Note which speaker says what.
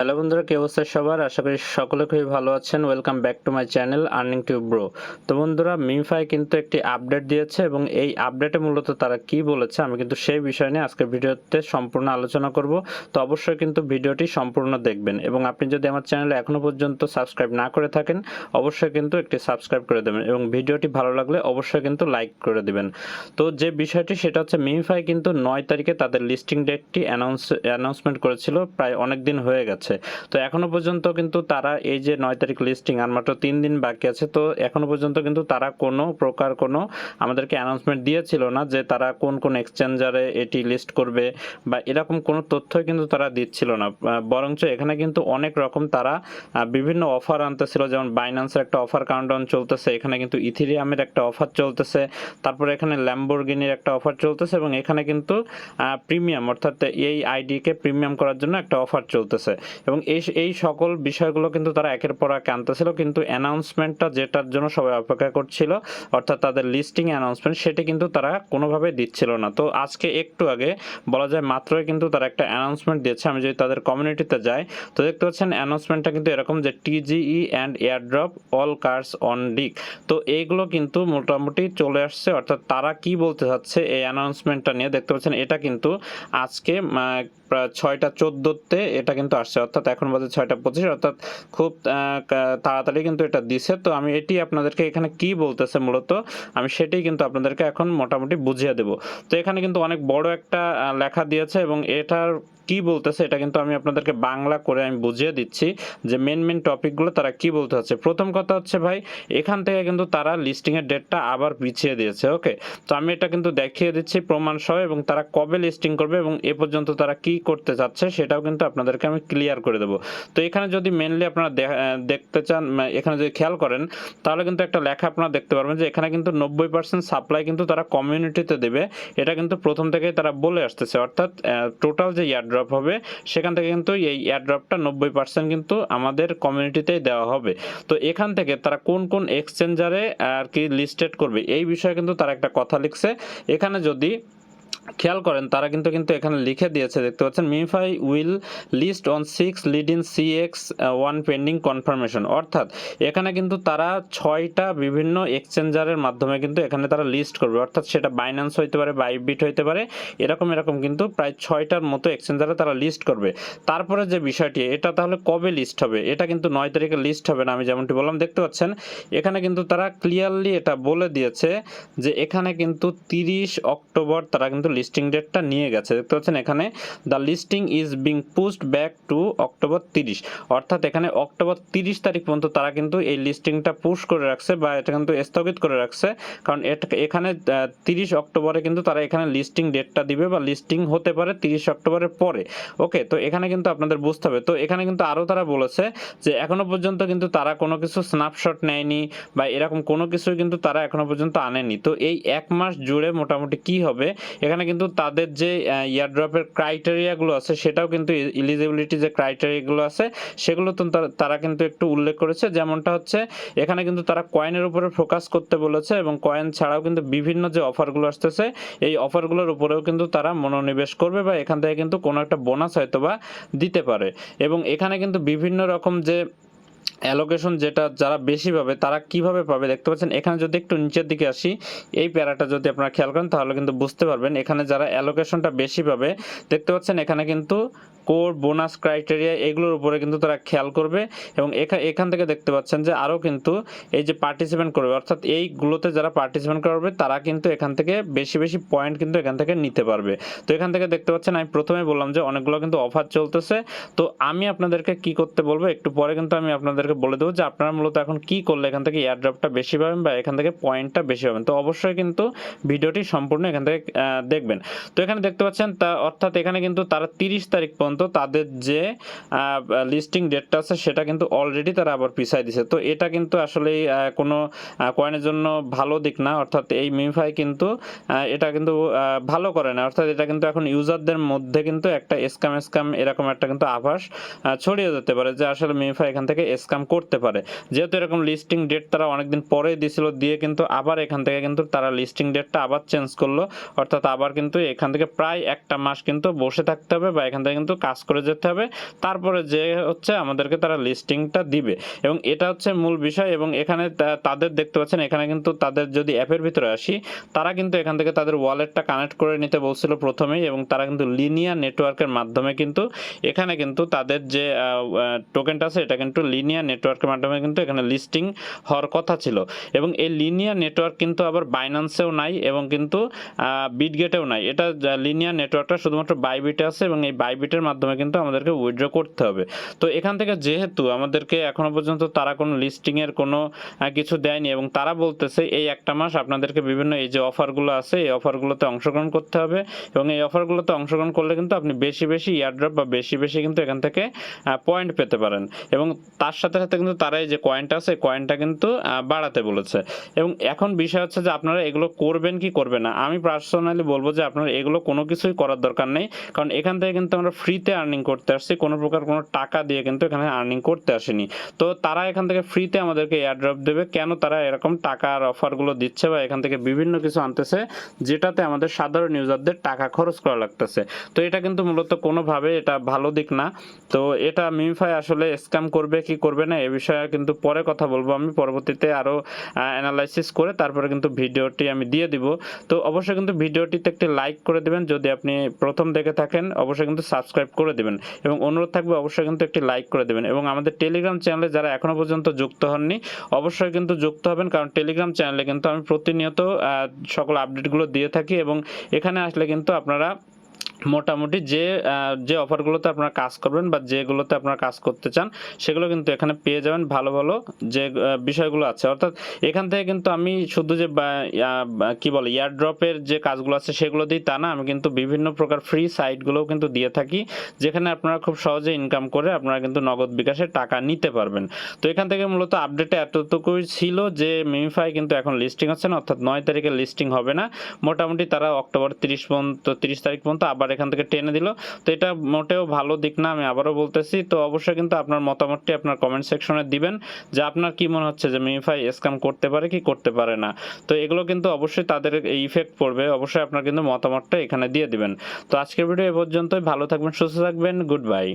Speaker 1: Hello বন্ধুরা, কি অবস্থা সবার? আশা করি সকলে খুবই ভালো আছেন। Welcome back to my channel earning tube bro তো বন্ধুরা মিমফাই কিন্তু একটি আপডেট দিয়েছে এবং এই আপডেটে মূলত তারা কি বলেছে আমি কিন্তু সেই বিষয় নিয়ে আজকের ভিডিওতে সম্পূর্ণ আলোচনা করব। তো অবশ্যই কিন্তু ভিডিওটি সম্পূর্ণ দেখবেন এবং আপনি যদি আমার চ্যানেলে এখনও পর্যন্ত সাবস্ক্রাইব না করে থাকেন, অবশ্যই কিন্তু একটি সাবস্ক্রাইব করে দেবেন এবং ভিডিওটি ভালো লাগলে অবশ্যই কিন্তু লাইক করে দেবেন। তো যে বিষয়টি, সেটা হচ্ছে মিমফাই কিন্তু নয় তারিখে তাদের লিস্টিং ডেটটি অ্যানাউন্স অ্যানাউন্সমেন্ট করেছিল, প্রায় অনেক দিন হয়ে গেছে। তো এখনও পর্যন্ত কিন্তু তারা এই যে নয় তারিখ লিস্টিং আর মাত্র তিন দিন বাকি আছে, তো এখনও পর্যন্ত কিন্তু তারা কোনো প্রকার কোনো আমাদেরকে অ্যানাউন্সমেন্ট দিয়েছিল না যে তারা কোন কোন এক্সচেঞ্জারে এটি লিস্ট করবে বা এরকম কোনো তথ্যই কিন্তু তারা দিচ্ছিল না। বরঞ্চ এখানে কিন্তু অনেক রকম তারা বিভিন্ন অফার আনতেছিল, যেমন বাইন্যান্সের একটা অফার কাউন্টডাউন চলতেছে, এখানে কিন্তু ইথিরিয়ামের একটা অফার চলতেছে, তারপরে এখানে ল্যাম্বোর্গিনির একটা অফার চলতেছে এবং এখানে কিন্তু প্রিমিয়াম অর্থাৎ এই আইডিকে প্রিমিয়াম করার জন্য একটা অফার চলতেছে। এবং এই এই সকল বিষয়গুলো কিন্তু তারা একের পর এক আনতেছিল, কিন্তু অ্যানাউন্সমেন্টটা যেটার জন্য সবাই অপেক্ষা করছিল, অর্থাৎ তাদের লিস্টিং অ্যানাউন্সমেন্ট সেটি কিন্তু তারা কোনোভাবে দিচ্ছিল না। তো আজকে একটু আগে বলা যায় মাত্রই কিন্তু তারা একটা অ্যানাউন্সমেন্ট দিয়েছে। আমি যদি তাদের কমিউনিটিতে যাই, তো দেখতে পাচ্ছেন অ্যানাউন্সমেন্টটা কিন্তু এরকম যে TGE and airdrop all cars on deck তো এইগুলো কিন্তু মোটামুটি চলে আসছে, অর্থাৎ তারা কি বলতে চাচ্ছে এই অ্যানাউন্সমেন্টটা নিয়ে? দেখতে পাচ্ছেন এটা কিন্তু আজকে প্রায় ছয়টা চোদ্দোতে এটা কিন্তু আসছে। অর্থাৎ এখন বাজে ছয়টা পঁচিশ, অর্থাৎ খুব তাড়াতাড়ি কিন্তু এটা দিছে। তো আমি এটি আপনাদেরকে এখানে কি বলতেছে মূলত, আমি সেটাই কিন্তু আপনাদেরকে এখন মোটামুটি বুঝিয়ে দেব। তো এখানে কিন্তু অনেক বড় একটা লেখা দিয়েছে এবং এটার কি বলতেছে এটা কিন্তু আমি আপনাদেরকে বাংলা করে আমি বুঝিয়ে দিচ্ছি যে মেন মেন টপিকগুলো তারা কি বলতে হচ্ছে প্রথম কথা হচ্ছে ভাই, এখান থেকে কিন্তু তারা লিস্টিংয়ের ডেটটা আবার পিছিয়ে দিয়েছে ওকে তো আমি এটা কিন্তু দেখিয়ে দিচ্ছি প্রমাণ সহ এবং তারা কবে লিস্টিং করবে এবং এ পর্যন্ত তারা কি করতে চাচ্ছে সেটাও কিন্তু আপনাদেরকে আমি ক্লিয়ার করে দেবো। তো এখানে যদি মেনলি আপনারা দেখতে চান এখানে যদি খেয়াল করেন, তাহলে কিন্তু একটা লেখা আপনারা দেখতে পারবেন যে এখানে কিন্তু নব্বই পার্সেন্ট সাপ্লাই কিন্তু তারা কমিউনিটিতে দেবে। এটা কিন্তু প্রথম থেকেই তারা বলে আসতেছে। অর্থাৎ টোটাল যে এয়ারড্রপ হবে, সেখান থেকে কিন্তু এই এয়ারড্রপটা নব্বই পার্সেন্ট কিন্তু আমাদের কমিউনিটিতেই দেওয়া হবে। তো এখান থেকে তারা কোন কোন এক্সচেঞ্জারে আর কি লিস্টেড করবে, এই বিষয়ে কিন্তু তারা একটা কথা লিখছে। এখানে যদি খেয়াল করেন, তারা কিন্তু কিন্তু এখানে লিখে দিয়েছে, দেখতে পাচ্ছেন, MemeFi will list on six lead in C X one pending confirmation. অর্থাৎ এখানে কিন্তু তারা ছয়টা বিভিন্ন এক্সচেঞ্জারের মাধ্যমে কিন্তু এখানে তারা লিস্ট করবে। অর্থাৎ সেটা বাইন্যান্স হইতে পারে, বাইবিট হইতে পারে, এরকম এরকম কিন্তু প্রায় ছয়টার মতো এক্সচেঞ্জারে তারা লিস্ট করবে। তারপরে যে বিষয়টি, এটা তাহলে কবে লিস্ট হবে? এটা কিন্তু নয় তারিখে লিস্ট হবে না, আমি যেমনটি বললাম, দেখতে পাচ্ছেন, এখানে কিন্তু তারা ক্লিয়ারলি এটা বলে দিয়েছে যে এখানে কিন্তু তিরিশ অক্টোবর তারা কিন্তু লিস্টিং ডেটটা নিয়ে গেছে। দেখতে পাচ্ছেন এখানে the listing is being pushed back to October তিরিশ। অর্থাৎ এখানে অক্টোবর তিরিশ তারিখ পর্যন্ত তারা কিন্তু এই লিস্টিংটা পুশ করে রাখছে বা এটা কিন্তু স্থগিত করে রাখছে। কারণ এখানে তিরিশ অক্টোবরে কিন্তু তারা এখানে লিস্টিং ডেটটা দিবে বা লিস্টিং হতে পারে তিরিশ অক্টোবরের পরে। ওকে, তো এখানে কিন্তু আপনাদের বুঝতে হবে। তো এখানে কিন্তু আরও তারা বলেছে যে এখনও পর্যন্ত কিন্তু তারা কোনো কিছু স্ন্যাপশট নেয়নি বা এরকম কোনো কিছুই কিন্তু তারা এখনও পর্যন্ত আনেনি। তো এই এক মাস জুড়ে মোটামুটি কি হবে? এখানে কিন্তু তাদের যে ইয়ারড্রপের ক্রাইটেরিয়াগুলো আছে, সেটাও কিন্তু ইলিজিবিলিটি যে ক্রাইটেরিয়াগুলো আছে, সেগুলো তো তারা- তারা কিন্তু একটু উল্লেখ করেছে। যেমনটা হচ্ছে, এখানে কিন্তু তারা কয়েনের উপরে ফোকাস করতে বলেছে এবং কয়েন ছাড়াও কিন্তু বিভিন্ন যে অফারগুলো আসতেছে, এই অফারগুলোর উপরেও কিন্তু তারা মনোনিবেশ করবে বা এখান থেকে কিন্তু কোনো একটা বোনাস হয়তো বা দিতে পারে। এবং এখানে কিন্তু বিভিন্ন রকম যে অ্যালোকেশন যেটা যারা বেশি পাবে, তারা কীভাবে পাবে? দেখতে পাচ্ছেন, এখানে যদি একটু নিচের দিকে আসি, এই প্যারাটা যদি আপনারা খেয়াল করেন, তাহলে কিন্তু বুঝতে পারবেন, এখানে যারা অ্যালোকেশনটা বেশি পাবে, দেখতে পাচ্ছেন এখানে কিন্তু কোর বোনাস ক্রাইটেরিয়া এগুলোর উপরে কিন্তু তারা খেয়াল করবে এবং এখা- এখান থেকে দেখতে পাচ্ছেন যে আরও কিন্তু এই যে পার্টিসিপেন্ট করবে, অর্থাৎ এইগুলোতে যারা পার্টিসিপেন্ট করবে, তারা কিন্তু এখান থেকে বেশি বেশি পয়েন্ট কিন্তু এখান থেকে নিতে পারবে। তো এখান থেকে দেখতে পাচ্ছেন, আমি প্রথমে বললাম যে অনেকগুলো কিন্তু অফার চলতেছে। তো আমি আপনাদেরকে কি করতে বলব, একটু পরে কিন্তু আমি আপনাদেরকে বলে দেবো যে আপনারা মূলত এখন কি করলে এখান থেকে এয়ারড্রপটা বেশি পাবেন বা এখান থেকে পয়েন্টটা বেশি পাবেন। তো অবশ্যই কিন্তু ভিডিওটি সম্পূর্ণ এখান থেকে দেখবেন। তো এখানে দেখতে পাচ্ছেন তা, অর্থাৎ এখানে কিন্তু তারা তিরিশ তারিখ পর্যন্ত তাদের যে লিস্টিং ডেটটা আছে সেটা কিন্তু অলরেডি তারা আবার পিছাই দিছে। তো এটা কিন্তু আসলে কোনো কয়েনের জন্য ভালো দিক না। অর্থাৎ এই মিমফাই কিন্তু এটা কিন্তু ভালো করে না। অর্থাৎ এটা কিন্তু এখন ইউজারদের মধ্যে কিন্তু একটা স্ক্যাম স্ক্যাম এরকম একটা কিন্তু আভাস ছড়িয়ে যেতে পারে যে আসলে মিমফাই এখান থেকে স্ক্যাম স্ক্যাম করতে পারে। যেহেতু এরকম লিস্টিং ডেট তারা অনেকদিন পরে দিছিল, দিয়ে কিন্তু আবার এখান থেকে কিন্তু তারা লিস্টিং ডেটটা আবার চেঞ্জ করল। অর্থাৎ আবার কিন্তু এখান থেকে প্রায় একটা মাস কিন্তু বসে থাকতে হবে বা এখান থেকে কিন্তু কাজ করে যেতে হবে। তারপরে যে হচ্ছে আমাদেরকে তারা লিস্টিংটা দিবে। এবং এটা হচ্ছে মূল বিষয় এবং এখানে তাদের দেখতে পাচ্ছেন, এখানে কিন্তু তাদের যদি অ্যাপের ভিতরে আসি, তারা কিন্তু এখান থেকে তাদের ওয়ালেটটা কানেক্ট করে নিতে বলছিল প্রথমেই এবং তারা কিন্তু লিনিয়ার নেটওয়ার্কের মাধ্যমে কিন্তু এখানে কিন্তু তাদের যে টোকেনটা আছে, এটা কিন্তু লিনিয়ার নেটওয়ার্কের মাধ্যমে কিন্তু এখানে লিস্টিং হওয়ার কথা ছিল। এবং এই লিনিয়ার নেটওয়ার্ক কিন্তু আবার বাইন্যান্সেও নাই এবং কিন্তু বিটগেটেও নাই। এটা লিনিয়ার নেটওয়ার্কটা শুধুমাত্র বাইবিটে আছে এবং এই বাইবিটের মাধ্যমে কিন্তু আমাদেরকে উইথড্র করতে হবে। তো এখান থেকে যেহেতু আমাদেরকে এখনও পর্যন্ত তারা কোনো লিস্টিংয়ের কোনো কিছু দেয়নি এবং তারা বলতেছে এই একটা মাস আপনাদেরকে বিভিন্ন এই যে অফারগুলো আছে, এই অফারগুলোতে অংশগ্রহণ করতে হবে এবং এই অফারগুলোতে অংশগ্রহণ করলে কিন্তু আপনি বেশি বেশি ইয়ারড্রপ বা বেশি বেশি কিন্তু এখান থেকে পয়েন্ট পেতে পারেন। এবং তার সাথে সাথে সাথে কিন্তু তারা এই যে কয়েনটা আছে কয়েনটা কিন্তু বাড়াতে বলেছে। এবং এখন বিষয় হচ্ছে যে আপনারা এগুলো করবেন কি করবেন না? আমি পার্সোনালি বলব যে আপনারা এগুলো কোনো কিছুই করার দরকার নেই। কারণ এখান থেকে কিন্তু আমরা ফ্রিতে আর্নিং করতে আসছি। কোনো প্রকার কোনো টাকা দিয়ে কিন্তু এখানে আর্নিং করতে আসেনি। তো তারা এখান থেকে ফ্রিতে আমাদেরকে এয়ারড্রপ দেবে। কেন তারা এরকম টাকার অফারগুলো দিচ্ছে বা এখান থেকে বিভিন্ন কিছু আনতেছে, যেটাতে আমাদের সাধারণ ইউজারদের টাকা খরচ করা লাগতেছে। তো এটা কিন্তু মূলত কোনোভাবে এটা ভালো দিক না। তো এটা মিমফাই আসলে স্ক্যাম করবে, কি করবে না, এ বিষয়ে কিন্তু পরে কথা বলব। আমি পরবর্তীতে আরও অ্যানালাইসিস করে তারপরে কিন্তু ভিডিওটি আমি দিয়ে দিব। তো অবশ্যই কিন্তু ভিডিওটিতে একটি লাইক করে দিবেন। যদি আপনি প্রথম দেখে থাকেন, অবশ্যই কিন্তু সাবস্ক্রাইব করে দিবেন। এবং অনুরোধ থাকবে, অবশ্যই কিন্তু একটি লাইক করে দেবেন। এবং আমাদের টেলিগ্রাম চ্যানেলে যারা এখনও পর্যন্ত যুক্ত হননি, অবশ্যই কিন্তু যুক্ত হবেন। কারণ টেলিগ্রাম চ্যানেলে কিন্তু আমি প্রতিনিয়ত সকল আপডেটগুলো দিয়ে থাকি। এবং এখানে আসলে কিন্তু আপনারা মোটামুটি যে যে অফারগুলোতে আপনারা কাজ করবেন বা যেগুলোতে আপনারা কাজ করতে চান, সেগুলো কিন্তু এখানে পেয়ে যাবেন ভালো ভালো যে বিষয়গুলো আছে। অর্থাৎ এখান থেকে কিন্তু আমি শুধু যে কি বলে ইয়ার ড্রপের যে কাজগুলো আছে, সেগুলো দিই তা না। আমি কিন্তু বিভিন্ন প্রকার ফ্রি সাইটগুলোও কিন্তু দিয়ে থাকি, যেখানে আপনারা খুব সহজে ইনকাম করে আপনারা কিন্তু নগদ বিকাশে টাকা নিতে পারবেন। তো এখান থেকে মূলত আপডেটে এতটুকুই ছিল যে মিমিফাই কিন্তু এখন লিস্টিং হচ্ছে না, অর্থাৎ নয় তারিখে লিস্টিং হবে না। মোটামুটি তারা অক্টোবর তিরিশ পর্যন্ত, তিরিশ তারিখ পর্যন্ত আবার এখান থেকে টেনে দিল। তো এটা মোটেও ভালো দিক না, আমি আবারও বলতেছি। তো অবশ্যই কিন্তু আপনার মতামতটি আপনার কমেন্ট সেকশনে দিবেন, যে আপনার কি মনে হচ্ছে যে মিমিফাই স্ক্যাম করতে পারে কি করতে পারে না। তো এগুলো কিন্তু অবশ্যই তাদের ইফেক্ট পড়বে, অবশ্যই আপনার কিন্তু মতামতটা এখানে দিয়ে দিবেন। তো আজকের ভিডিও এ পর্যন্তই, ভালো থাকবেন, সুস্থ থাকবেন গুড বাই